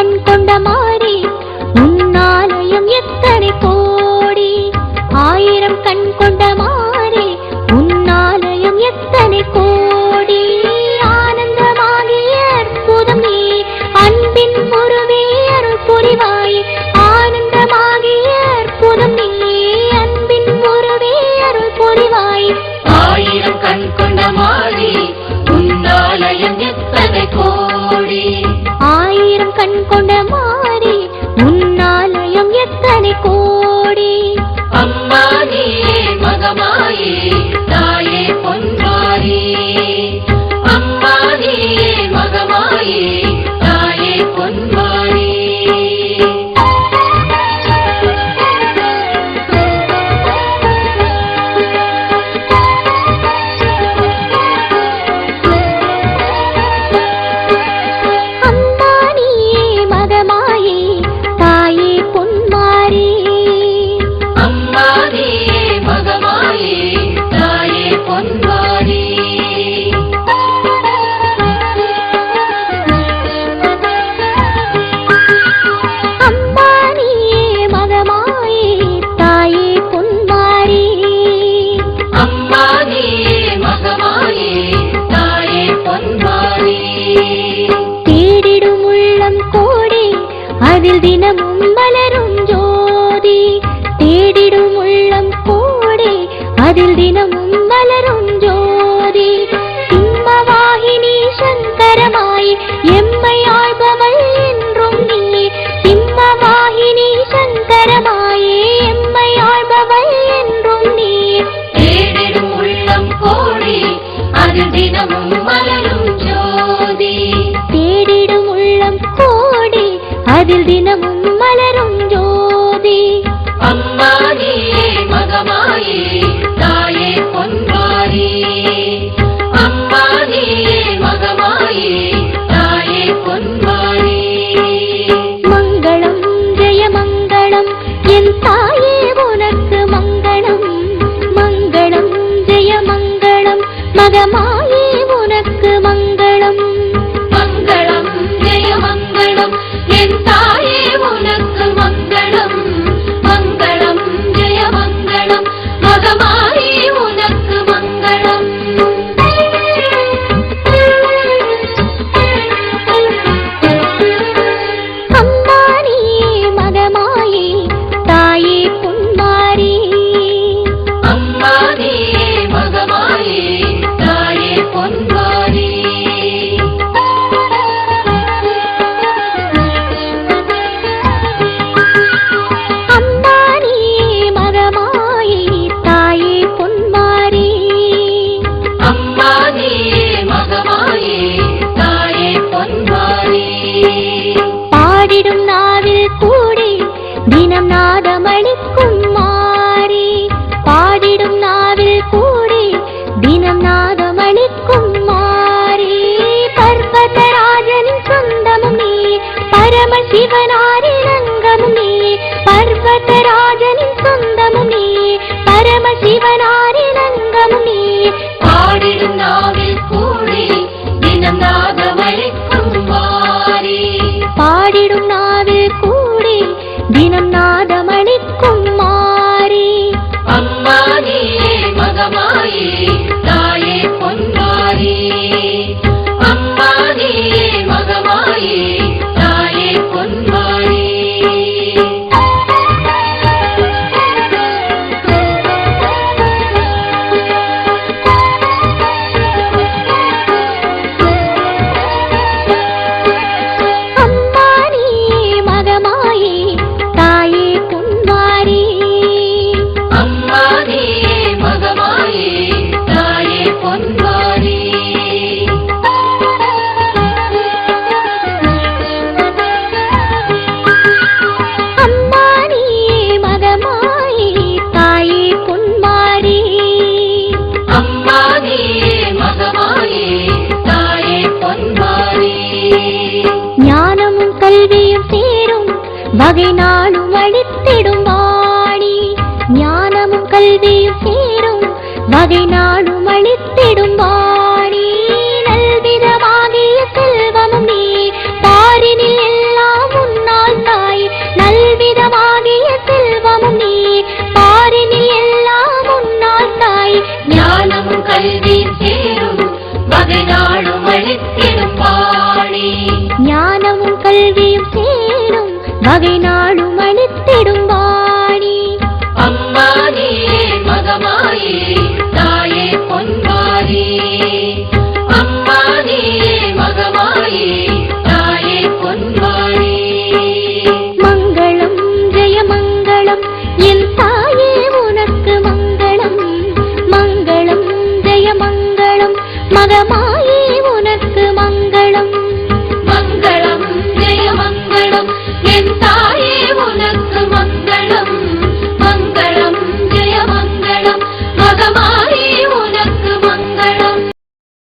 உடன் கொண்ட மாறி உன்னாலயம் எத்தனை கோடி? ஆயிரம் கண் கொண்ட மாறி உன்னாலயம் எத்தனை கோடி? ஆனந்தமாகிய அற்புதம் நீ அன்பின் உருவே அருள் புரிவாய். ஆனந்தமாகிய அற்புதம் அன்பின் உருவே அருள் புரிவாய். ஆயிரம் கண் கொண்ட மாறி உன்னாலயம் எத்தனை கோடி கண் கொண்ட மாறி உன்னாலயம் எத்தனை கோடி? அம்மா நீ மகமாயே அதில் தினமும் மலரும் ஜோதி சிம்மவாகினி சங்கரமாய் எம்மை ஆள்பவள் என்றும் நீ சிம்மவாகினி சங்கரமாயே எம்மை ஆள்பவள் என்றும் நீ தேடிடும் உள்ளம் கோடி அது தினமும் மலரும் ஜோதி தேடிடும் உள்ளம் கோடி அதில் தினமும் தினம் நாதமளிக்கும் மாறி பர்வதராஜனின் சொந்தமும் நீ பரமசிவனாரின் அங்கமும் நீ பர்வதராஜனின் சொந்தமும் நீ நீயே மகமாயே தாயே பகை நாளும் அழித்திடும் வாணி. ஞானமும் கல்வியும் சேரும். பகை நாளும் அழித்திடும் வாணி. நல்விதமாகிய செல்வமும் நீ. பாரினில் எல்லாம் உன்னால் தாய். நல்விதமாகிய செல்வமும் நீ. பாரினில் எல்லாம் உன்னால் தாய். ஞானமும் கல்வியும் சேரும். பகை நாளும் அழித்திடும் வாணி. ஞானமும் கல்வியும் சேரும். பகை நாளும் அளித்திடும்